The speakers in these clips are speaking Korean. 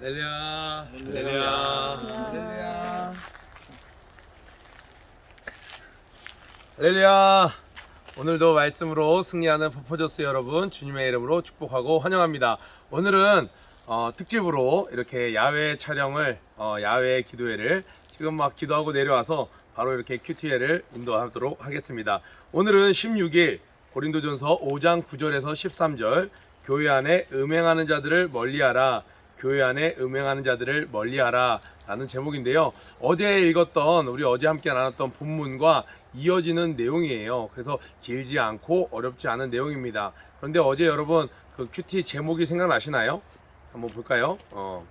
렐리야 렐리야 렐리야. 렐리야 오늘도 말씀으로 승리하는 퍼포저스 여러분 주님의 이름으로 축복하고 환영합니다. 오늘은 어, 특집으로 이렇게 야외 촬영을 어, 야외 기도회를 지금 막 기도하고 내려와서 바로 이렇게 큐티회를 인도하도록 하겠습니다. 오늘은 16일 고린도전서 5장 9절에서 13절 교회 안에 음행하는 자들을 멀리하라 교회 안에 음행하는 자들을 멀리하라 라는 제목인데요. 어제 읽었던 우리 어제 함께 나눴던 본문과 이어지는 내용이에요. 그래서 길지 않고 어렵지 않은 내용입니다. 그런데 어제 여러분 그 큐티 제목이 생각나시나요? 한번 볼까요? 어.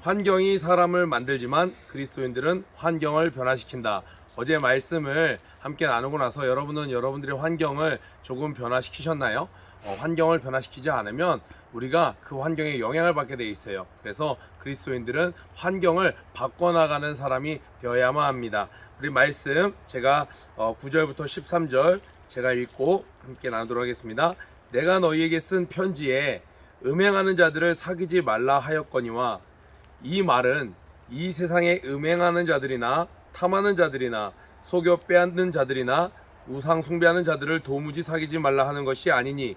환경이 사람을 만들지만 그리스도인들은 환경을 변화시킨다. 어제 말씀을 함께 나누고 나서 여러분은 여러분들의 환경을 조금 변화시키셨나요? 어, 환경을 변화시키지 않으면 우리가 그 환경에 영향을 받게 돼 있어요. 그래서 그리스도인들은 환경을 바꿔나가는 사람이 되어야만 합니다. 우리 말씀 제가 어, 9절부터 13절 제가 읽고 함께 나누도록 하겠습니다. 내가 너희에게 쓴 편지에 음행하는 자들을 사귀지 말라 하였거니와 이 말은 이 세상에 음행하는 자들이나 탐하는 자들이나 속여 빼앗는 자들이나 우상 숭배하는 자들을 도무지 사귀지 말라 하는 것이 아니니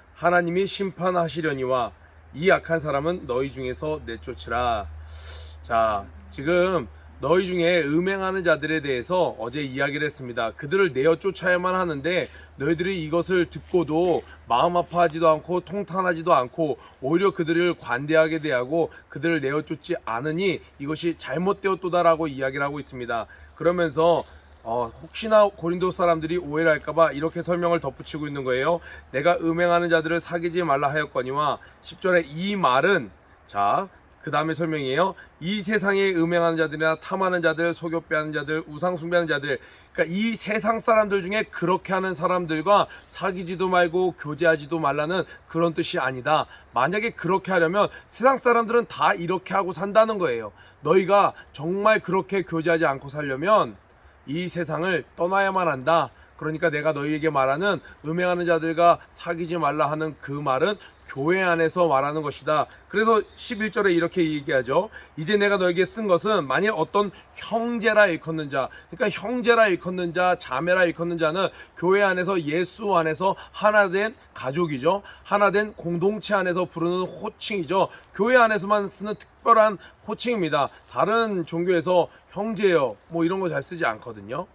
하나님이 심판하시려니와 이 악한 사람은 너희 중에서 내쫓으라 자 지금 너희 중에 음행하는 자들에 대해서 어제 이야기를 했습니다. 그들을 내어 쫓아야만 하는데 너희들이 이것을 듣고도 마음 아파하지도 않고 통탄하지도 않고 오히려 그들을 관대하게 대하고 그들을 내어 쫓지 않으니 이것이 잘못되었도다라고 이야기를 하고 있습니다. 그러면서 어, 혹시나 고린도 사람들이 오해를 할까봐 이렇게 설명을 덧붙이고 있는 거예요. 내가 음행하는 자들을 사귀지 말라 하였거니와 10절에 이 말은 자, 그 다음에 설명이에요. 이 세상에 음행하는 자들이나 탐하는 자들, 속여 빼하는 자들, 우상 숭배하는 자들. 그러니까 이 세상 사람들 중에 그렇게 하는 사람들과 사귀지도 말고 교제하지도 말라는 그런 뜻이 아니다. 만약에 그렇게 하려면 세상 사람들은 다 이렇게 하고 산다는 거예요. 너희가 정말 그렇게 교제하지 않고 살려면 이 세상을 떠나야만 한다. 그러니까 내가 너희에게 말하는 음행하는 자들과 사귀지 말라 하는 그 말은 교회 안에서 말하는 것이다. 그래서 11절에 이렇게 얘기하죠. 이제 내가 너에게 쓴 것은 만일 어떤 형제라 일컫는 자, 그러니까 형제라 일컫는 자, 자매라 일컫는 자는 교회 안에서 예수 안에서 하나 된 가족이죠. 하나 된 공동체 안에서 부르는 호칭이죠. 교회 안에서만 쓰는 특별한 호칭입니다. 다른 종교에서 형제요, 뭐 이런 거 잘 쓰지 않거든요.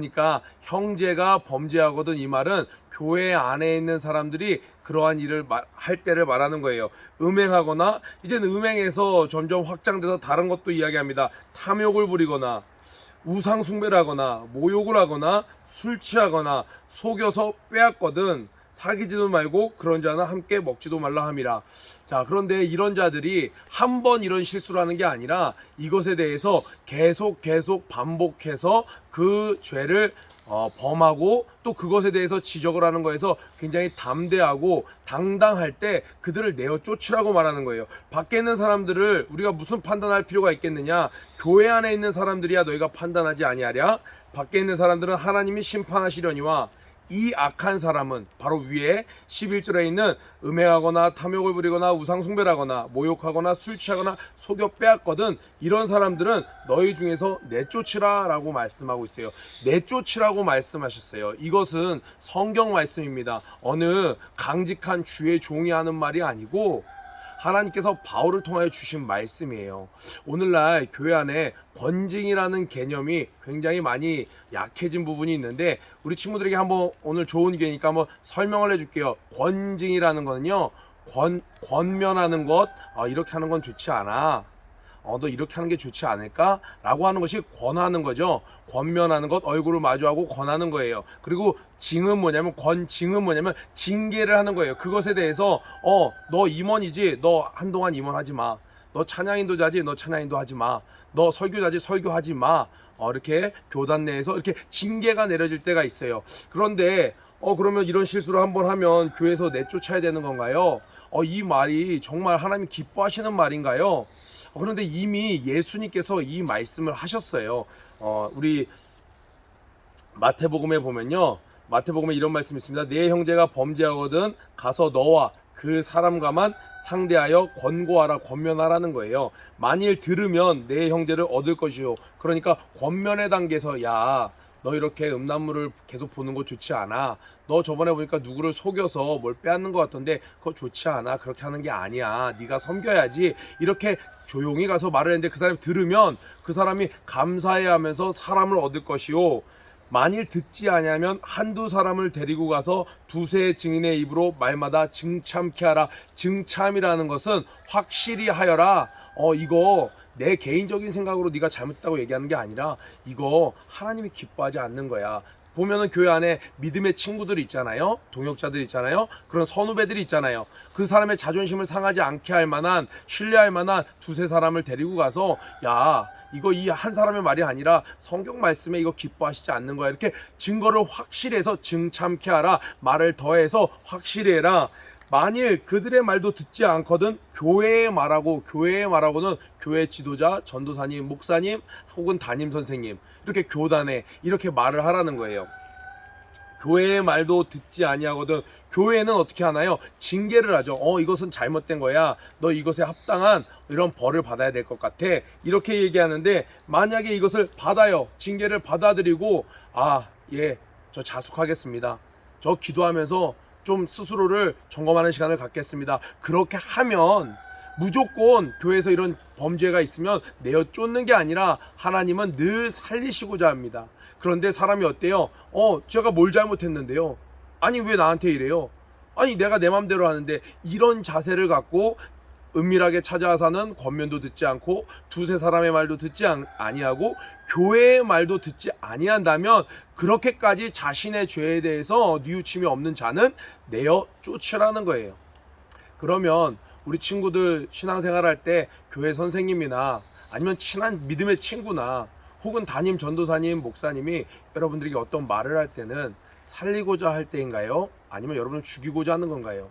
그러니까 형제가 범죄하거든 이 말은 교회 안에 있는 사람들이 그러한 일을 마- 할 때를 말하는 거예요. 음행하거나 이제는 음행에서 점점 확장돼서 다른 것도 이야기합니다. 탐욕을 부리거나 우상 숭배를 하거나 모욕을 하거나 술 취하거나 속여서 빼앗거든 사귀지도 말고 그런 자는 함께 먹지도 말라 함이라. 자, 그런데 이런 자들이 한 번 이런 실수를 하는 게 아니라 이것에 대해서 계속 계속 반복해서 그 죄를 어, 범하고 또 그것에 대해서 지적을 하는 거에서 굉장히 담대하고 당당할 때 그들을 내어 쫓으라고 말하는 거예요. 밖에 있는 사람들을 우리가 무슨 판단할 필요가 있겠느냐? 교회 안에 있는 사람들이야 너희가 판단하지 아니하랴? 밖에 있는 사람들은 하나님이 심판하시려니와 이 악한 사람은 바로 위에 11절에 있는 음행하거나 탐욕을 부리거나 우상숭배하거나 모욕하거나 술 취하거나 속여 빼앗거든 이런 사람들은 너희 중에서 내쫓으라 라고 말씀하고 있어요. 내쫓으라고 말씀하셨어요. 이것은 성경 말씀입니다. 어느 강직한 주의 종이 하는 말이 아니고 하나님께서 바울을 통하여 주신 말씀이에요. 오늘날 교회 안에 권징이라는 개념이 굉장히 많이 약해진 부분이 있는데 우리 친구들에게 한번 오늘 좋은 기회니까 한번 설명을 해줄게요. 권징이라는 거는요, 권 권면하는 것 아, 이렇게 하는 건 좋지 않아. 어, 너 이렇게 하는 게 좋지 않을까? 라고 하는 것이 권하는 거죠. 권면하는 것, 얼굴을 마주하고 권하는 거예요. 그리고 징은 뭐냐면, 권징은 뭐냐면, 징계를 하는 거예요. 그것에 대해서, 어, 너 임원이지? 너 한동안 임원하지 마. 너 찬양인도자지 너 찬양인도 하지 마. 너 설교자지 설교하지 마. 어, 이렇게 교단 내에서 이렇게 징계가 내려질 때가 있어요. 그런데 어 그러면 이런 실수를 한번 하면 교회에서 내쫓아야 되는 건가요? 어 이 말이 정말 하나님 기뻐하시는 말인가요? 어, 그런데 이미 예수님께서 이 말씀을 하셨어요. 어 우리 마태복음에 보면요. 마태복음에 이런 말씀이 있습니다. 네 형제가 범죄하거든 가서 너와 그 사람과만 상대하여 권고하라 권면하라는 거예요. 만일 들으면 내 형제를 얻을 것이요. 그러니까 권면의 단계에서 야, 너 이렇게 음란물을 계속 보는 거 좋지 않아. 너 저번에 보니까 누구를 속여서 뭘 빼앗는 것 같던데 그거 좋지 않아. 그렇게 하는 게 아니야. 네가 섬겨야지. 이렇게 조용히 가서 말을 했는데 그 사람이 들으면 그 사람이 감사해하면서 사람을 얻을 것이요. 만일 듣지 아니하면 한두 사람을 데리고 가서 두세 증인의 입으로 말마다 증참케 하라. 증참이라는 것은 확실히 하여라. 어 이거 내 개인적인 생각으로 네가 잘못했다고 얘기하는 게 아니라 이거 하나님이 기뻐하지 않는 거야. 보면은 교회 안에 믿음의 친구들이 있잖아요. 동역자들 있잖아요. 그런 선후배들이 있잖아요. 그 사람의 자존심을 상하지 않게 할 만한 신뢰할 만한 두세 사람을 데리고 가서 야 이거 이 한 사람의 말이 아니라 성경 말씀에 이거 기뻐하시지 않는 거야. 이렇게 증거를 확실해서 증참케 하라. 말을 더해서 확실해라. 만일 그들의 말도 듣지 않거든 교회의 말하고 교회의 말하고는 교회 지도자, 전도사님, 목사님 혹은 담임 선생님 이렇게 교단에 이렇게 말을 하라는 거예요. 교회의 말도 듣지 아니하거든 교회는 어떻게 하나요? 징계를 하죠. 어 이것은 잘못된 거야. 너 이것에 합당한 이런 벌을 받아야 될 것 같아. 이렇게 얘기하는데 만약에 이것을 받아요. 징계를 받아들이고 아 예 저 자숙하겠습니다. 저 기도하면서 좀 스스로를 점검하는 시간을 갖겠습니다. 그렇게 하면 무조건 교회에서 이런 범죄가 있으면 내어 쫓는 게 아니라 하나님은 늘 살리시고자 합니다. 그런데 사람이 어때요? 어, 제가 뭘 잘못했는데요? 아니, 왜 나한테 이래요? 아니, 내가 내 맘대로 하는데 이런 자세를 갖고 은밀하게 찾아와서는 권면도 듣지 않고 두세 사람의 말도 듣지 안- 아니하고 교회의 말도 듣지 아니한다면 그렇게까지 자신의 죄에 대해서 뉘우침이 없는 자는 내어 쫓으라는 거예요. 그러면 우리 친구들 신앙생활 할 때 교회 선생님이나 아니면 친한 믿음의 친구나 혹은 담임 전도사님, 목사님이 여러분들에게 어떤 말을 할 때는 살리고자 할 때인가요? 아니면 여러분을 죽이고자 하는 건가요?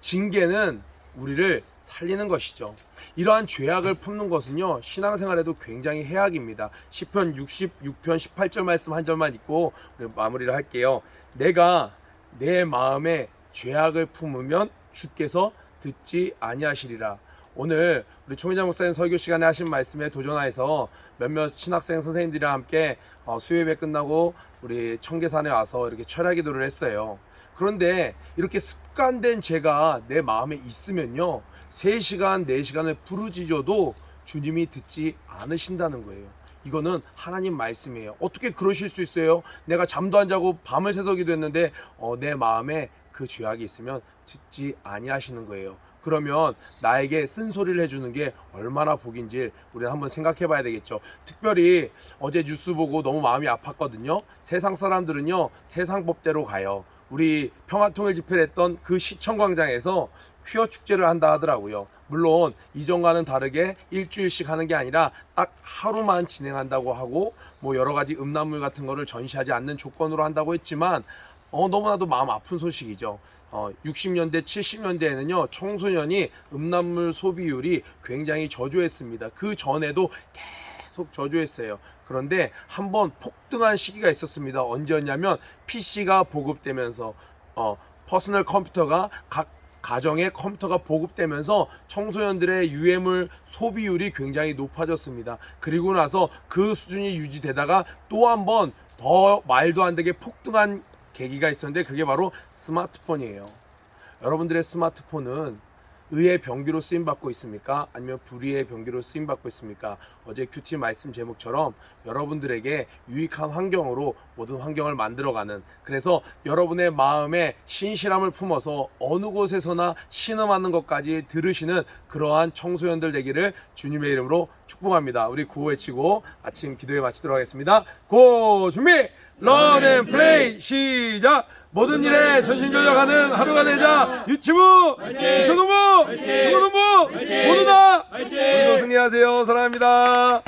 징계는 우리를 살리는 것이죠. 이러한 죄악을 품는 것은요, 신앙생활에도 굉장히 해악입니다. 10편 66편 18절 말씀 한 절만 읽고 마무리를 할게요. 내가 내 마음에 죄악을 품으면 주께서 듣지 아니하시리라. 오늘 우리 총회장 목사님 설교 시간에 하신 말씀에 도전하여서 몇몇 신학생 선생님들이랑 함께 어, 수요예배 끝나고 우리 청계산에 와서 이렇게 철야 기도를 했어요. 그런데 이렇게 습관된 죄가 내 마음에 있으면요. 3시간, 4시간을 부르짖어도 주님이 듣지 않으신다는 거예요. 이거는 하나님 말씀이에요. 어떻게 그러실 수 있어요? 내가 잠도 안 자고 밤을 새서 기도 했는데 어, 내 마음에 그 죄악이 있으면 듣지 아니하시는 거예요. 그러면 나에게 쓴소리를 해주는 게 얼마나 복인지 우리는 한번 생각해 봐야 되겠죠. 특별히 어제 뉴스 보고 너무 마음이 아팠거든요. 세상 사람들은요, 세상 법대로 가요. 우리 평화통일 집회를 했던 그 시청광장에서 퀴어 축제를 한다 하더라고요. 물론 이전과는 다르게 일주일씩 하는 게 아니라 딱 하루만 진행한다고 하고 뭐 여러 가지 음란물 같은 거를 전시하지 않는 조건으로 한다고 했지만 어, 너무나도 마음 아픈 소식이죠. 어, 60년대, 70년대에는요, 청소년이 음란물 소비율이 굉장히 저조했습니다. 그 전에도 계속 저조했어요. 그런데 한번 폭등한 시기가 있었습니다. 언제였냐면 PC가 보급되면서 어, 퍼스널 컴퓨터가 각 가정에 컴퓨터가 보급되면서 청소년들의 유해물 소비율이 굉장히 높아졌습니다. 그리고 나서 그 수준이 유지되다가 또 한 번 더 말도 안 되게 폭등한 계기가 있었는데 그게 바로 스마트폰이에요. 여러분들의 스마트폰은 의의 병기로 쓰임 받고 있습니까? 아니면 불의의 병기로 쓰임 받고 있습니까? 어제 큐티 말씀 제목처럼 여러분들에게 유익한 환경으로 모든 환경을 만들어가는 그래서 여러분의 마음에 신실함을 품어서 어느 곳에서나 신음하는 것까지 들으시는 그러한 청소년들 되기를 주님의 이름으로 축복합니다. 우리 구호 외치고 아침 기도에 마치도록 하겠습니다. 고 준비 런앤 플레이 시작 모든 일에 전신전력하는 하루가 되자 유치부, 유초동부, 중고동부 모두 다 오늘도 승리하세요. 사랑합니다.